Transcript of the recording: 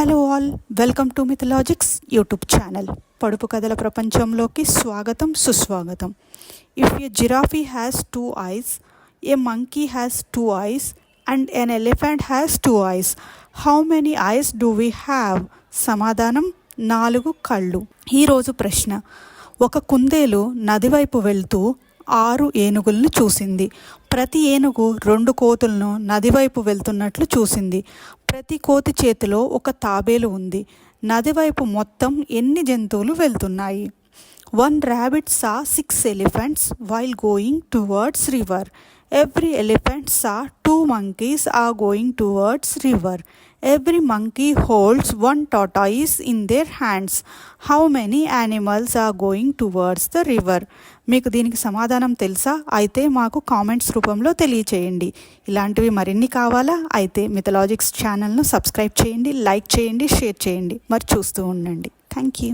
Hello all welcome to mythologics YouTube channel పడుపు కథల ప్రపంచంలోకి స్వాగతం సుస్వాగతం. If a giraffe has two eyes a monkey has two eyes and an elephant has two eyes how many eyes do we have సమాధానం నాలుగు కళ్ళు. ఈరోజు ప్రశ్న. ఒక కుందేలు నది వైపు వెళ్తూ ఆరు ఏనుగులను చూసింది. ప్రతి ఏనుగు రెండు కోతులను నదివైపు వెళ్తున్నట్లు చూసింది. ప్రతి కోతి చేతిలో ఒక తాబేలు ఉంది. నదివైపు మొత్తం ఎన్ని జంతువులు వెళ్తున్నాయి? One rabbit saw six elephants while going towards river. Every elephant saw two monkeys are going towards river every monkey holds one tortoise in their hands how many animals are going towards the river మీకు దీనికి సమాధానం తెలుసా? అయితే మాకు comments రూపంలో తెలియచేయండి. ఇలాంటివి మరిన్ని కావాలా? అయితే మిథలాజిక్స్ ఛానల్ను సబ్స్క్రైబ్ చేయండి లైక్ చేయండి షేర్ చేయండి. మరి చూస్తూ ఉండండి. Thank you